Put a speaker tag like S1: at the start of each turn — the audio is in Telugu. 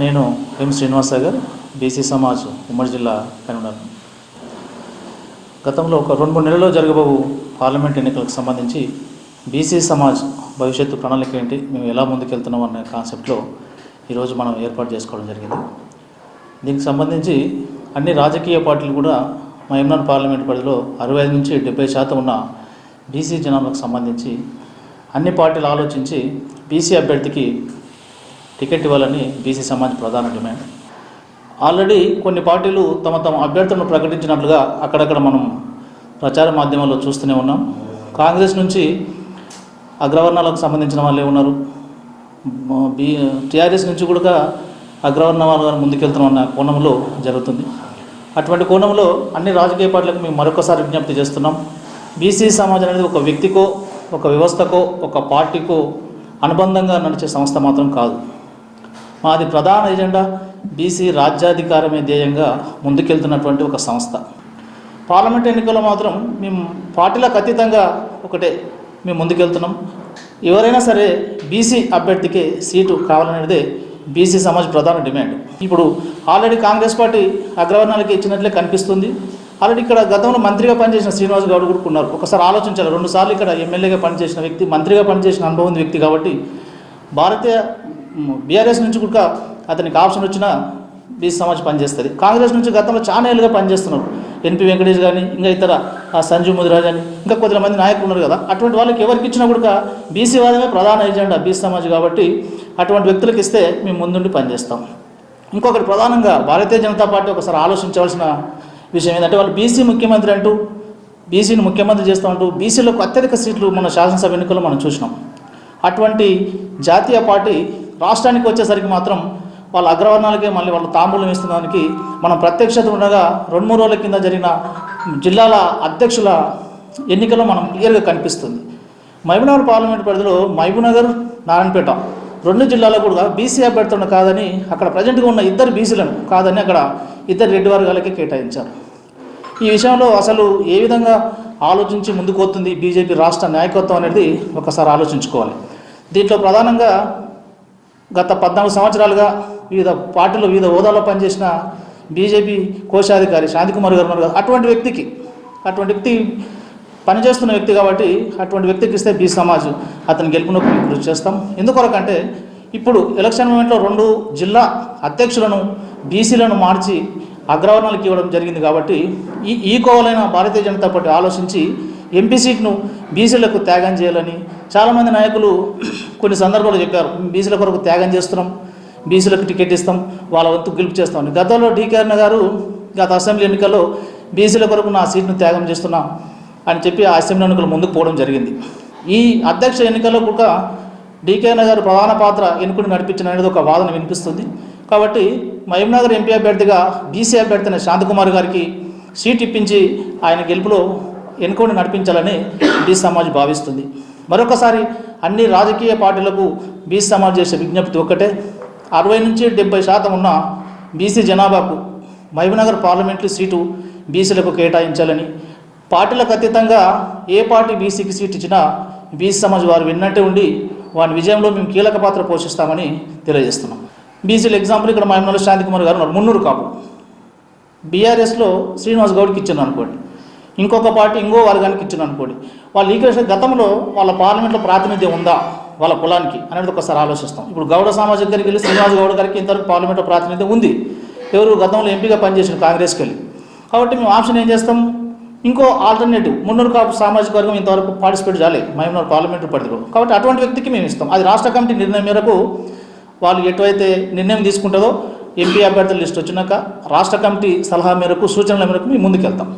S1: నేను ఎం శ్రీనివాస్ సాగర్ బీసీ సమాజ్ ఉమ్మడి జిల్లా కన్వీనర్. గతంలో ఒక రెండు మూడు నెలల్లో జరగబోవు పార్లమెంట్ ఎన్నికలకు సంబంధించి బీసీ సమాజ్ భవిష్యత్తు ప్రణాళిక ఏంటి మేము ఎలా ముందుకెళ్తున్నాం అనే కాన్సెప్ట్లో ఈరోజు మనం ఏర్పాటు చేసుకోవడం జరిగింది. దీనికి సంబంధించి అన్ని రాజకీయ పార్టీలు కూడా మా పార్లమెంట్ పరిధిలో అరవై ఐదు నుంచి డెబ్బై శాతం ఉన్న బీసీ జనాభాకు సంబంధించి అన్ని పార్టీలు ఆలోచించి బీసీ అభ్యర్థికి టికెట్ ఇవ్వాలని బీసీ సమాజ్ ప్రధాన డిమాండ్. ఆల్రెడీ కొన్ని పార్టీలు తమ తమ అభ్యర్థులను ప్రకటించినట్లుగా అక్కడక్కడ మనం ప్రచార మాధ్యమాల్లో చూస్తూనే ఉన్నాం. కాంగ్రెస్ నుంచి అగ్రవర్ణాలకు సంబంధించిన వాళ్ళే ఉన్నారు. బీ టీఆర్ఎస్ నుంచి కూడా అగ్రవర్ణ వాళ్ళు ముందుకెళ్తున్నామన్న కోణంలో జరుగుతుంది. అటువంటి కోణంలో అన్ని రాజకీయ పార్టీలకు మేము మరొకసారి విజ్ఞప్తి చేస్తున్నాం. బీసీ సమాజం అనేది ఒక వ్యక్తికో ఒక వ్యవస్థకో ఒక పార్టీకో అనుబంధంగా నడిచే సంస్థ మాత్రం కాదు. మాది ప్రధాన ఎజెండా బీసీ రాజ్యాధికారమే ధ్యేయంగా ముందుకెళ్తున్నటువంటి ఒక సంస్థ. పార్లమెంట్ ఎన్నికల్లో మాత్రం మేము పార్టీలకు అతీతంగా ఒకటే మేము ముందుకెళ్తున్నాం. ఎవరైనా సరే బీసీ అభ్యర్థికి సీటు కావాలనేదే బీసీ సమాజ్ ప్రధాన డిమాండ్. ఇప్పుడు ఆల్రెడీ కాంగ్రెస్ పార్టీ అగ్రవర్ణాలకి ఇచ్చినట్లే కనిపిస్తుంది. ఆల్రెడీ ఇక్కడ గతంలో మంత్రిగా పనిచేసిన శ్రీనివాస్ గౌడ్ కూడా ఉన్నారు. ఒకసారి ఆలోచించాలి. రెండు సార్లు ఇక్కడ ఎమ్మెల్యేగా పనిచేసిన వ్యక్తి మంత్రిగా పనిచేసిన అనుభవం వ్యక్తి కాబట్టి. భారతీయ బీఆర్ఎస్ నుంచి కూడా అతనికి ఆప్షన్ వచ్చినా బీసీ సమాజ్ పనిచేస్తుంది. కాంగ్రెస్ నుంచి గతంలో చాలా ఏళ్ళుగా పనిచేస్తున్నారు. ఎన్పి వెంకటేష్ కానీ ఇంకా ఇతర సంజీవ్ ముదిరాజ్ అని ఇంకా కొద్ది మంది నాయకులు ఉన్నారు కదా. అటువంటి వాళ్ళకి ఎవరికి ఇచ్చినా కూడా బీసీ వాదమే ప్రధాన ఎజెండా బీసీ సమాజ్ కాబట్టి అటువంటి వ్యక్తులకు ఇస్తే మేము ముందుండి పనిచేస్తాం. ఇంకొకటి ప్రధానంగా భారతీయ జనతా పార్టీ ఒకసారి ఆలోచించవలసిన విషయం ఏంటంటే వాళ్ళు బీసీ ముఖ్యమంత్రి అంటూ బీసీని ముఖ్యమంత్రి చేస్తామంటూ బీసీలకు అత్యధిక సీట్లు మన శాసనసభ ఎన్నికల్లో మనం చూసినాం. అటువంటి జాతీయ పార్టీ రాష్ట్రానికి వచ్చేసరికి మాత్రం వాళ్ళ అగ్రవర్ణాలకే మళ్ళీ వాళ్ళ తాంబూలం ఇస్తున్నదానికి మనం ప్రత్యక్షత ఉండగా రెండు మూడు రోజుల కింద జరిగిన జిల్లాల అధ్యక్షుల ఎన్నికలో మనం క్లియర్గా కనిపిస్తుంది. మహబూబ్నగర్ పార్లమెంట్ పరిధిలో మహబూబ్నగర్ నారాయణపేట రెండు జిల్లాలో కూడా బీసీ అభ్యర్థులను కాదని అక్కడ ప్రజెంట్గా ఉన్న ఇద్దరు బీసీలను కాదని అక్కడ ఇద్దరు రెడ్డి వర్గాలకే కేటాయించారు. ఈ విషయంలో అసలు ఏ విధంగా ఆలోచించి ముందుకు వస్తుంది బీజేపీ రాష్ట్ర నాయకత్వం అనేది ఒకసారి ఆలోచించుకోవాలి. దీంట్లో ప్రధానంగా గత పద్నాలుగు సంవత్సరాలుగా వివిధ పార్టీలు వివిధ హోదాలో పనిచేసిన బీజేపీ కోశాధికారి శాంతికుమార్ గారు ఉన్నారు అటువంటి వ్యక్తికి అటువంటి వ్యక్తి పనిచేస్తున్న వ్యక్తి కాబట్టి అటువంటి వ్యక్తికి ఇస్తే బీ సమాజ్ అతను గెలుపునకు కృషి చేస్తాం. ఎందుకొరకంటే ఇప్పుడు ఎలక్షన్ మూమెంట్లో రెండు జిల్లా అధ్యక్షులను బీసీలను మార్చి అగ్రవర్ణాలకు ఇవ్వడం జరిగింది కాబట్టి ఈ ఈ కోవలైన భారతీయ జనతా పార్టీ ఆలోచించి ఎంపీ సీట్ను బీసీలకు త్యాగం చేయాలని చాలామంది నాయకులు కొన్ని సందర్భాలు చెప్పారు. బీసీల కొరకు త్యాగం చేస్తున్నాం. బీసీలకు టికెట్ ఇస్తాం. వాళ్ళ వంతు గెలుపు చేస్తామని గతంలో డీకే అన్న గారు గత అసెంబ్లీ ఎన్నికల్లో బీసీల కొరకు నా సీట్ను త్యాగం చేస్తున్నా అని చెప్పి ఆ అసెంబ్లీ ఎన్నికలు ముందుకు పోవడం జరిగింది. ఈ అధ్యక్ష ఎన్నికల్లో కూడా డీకే అన్న గారు ప్రధాన పాత్ర ఎన్నుకుని నడిపించిన అనేది ఒక వాదన వినిపిస్తుంది. కాబట్టి మహబూబ్నగర్ ఎంపీ అభ్యర్థిగా బీసీ అభ్యర్థి అయిన శాంతకుమార్ గారికి సీట్ ఇప్పించి ఆయన గెలుపులో ఎన్నికను నడిపించాలని డి సమాజ్ భావిస్తుంది. మరొకసారి అన్ని రాజకీయ పార్టీలకు బీసీ సమాజ్ చేసే విజ్ఞప్తి ఒక్కటే. అరవై నుంచి డెబ్బై శాతం ఉన్న బీసీ జనాభాకు మహబూబ్నగర్ పార్లమెంటరీ సీటు బీసీలకు కేటాయించాలని. పార్టీలకు అతీతంగా ఏ పార్టీ బీసీకి సీట్ ఇచ్చినా బీసీ సమాజ్ వారు విన్నట్టే ఉండి వారి విజయంలో మేము కీలక పాత్ర పోషిస్తామని తెలియజేస్తున్నాం. బీసీల ఎగ్జాంపుల్ ఇక్కడ మహమ్మద్ శాంతికుమార్ గారు ఉన్నారు. మున్నూరు కాపు. బీఆర్ఎస్లో శ్రీనివాస్ గౌడ్కి ఇచ్చాను అనుకోండి. ఇంకొక పార్టీ ఇంకో వర్గానికి ఇచ్చిన అనుకోండి. వాళ్ళు ఈక్వేషన్ గతంలో వాళ్ళ పార్లమెంట్లో ప్రాతినిధ్యం ఉందా వాళ్ళ కులానికి అనేది ఒకసారి ఆలోచిస్తాం. ఇప్పుడు గౌడ సామాజిక దగ్గరికి వెళ్ళి శ్రీనివాస్ గౌడ్ గారికి ఇంతవరకు పార్లమెంట్లో ప్రాతినిధ్యం ఉంది. ఎవరు గతంలో ఎంపీగా పనిచేసిన కాంగ్రెస్కి వెళ్ళి. కాబట్టి మేము ఆప్షన్ ఏం చేస్తాం? ఇంకో ఆల్టర్నేటివ్ మున్నూరు కాపు సామాజిక వర్గం ఇంతవరకు పార్టిసిపేట్ చేయాలి. మహబూబ్నగర్ పార్లమెంటరీ పరిధిలో. కాబట్టి అటువంటి వ్యక్తికి మేము ఇస్తాం. అది రాష్ట్ర కమిటీ నిర్ణయం మేరకు వాళ్ళు ఎటువైతే నిర్ణయం తీసుకుంటుందో ఎంపీ అభ్యర్థుల లిస్ట్ వచ్చినాక రాష్ట్ర కమిటీ సలహా మేరకు సూచనల మేరకు మేము ముందుకెళ్తాం.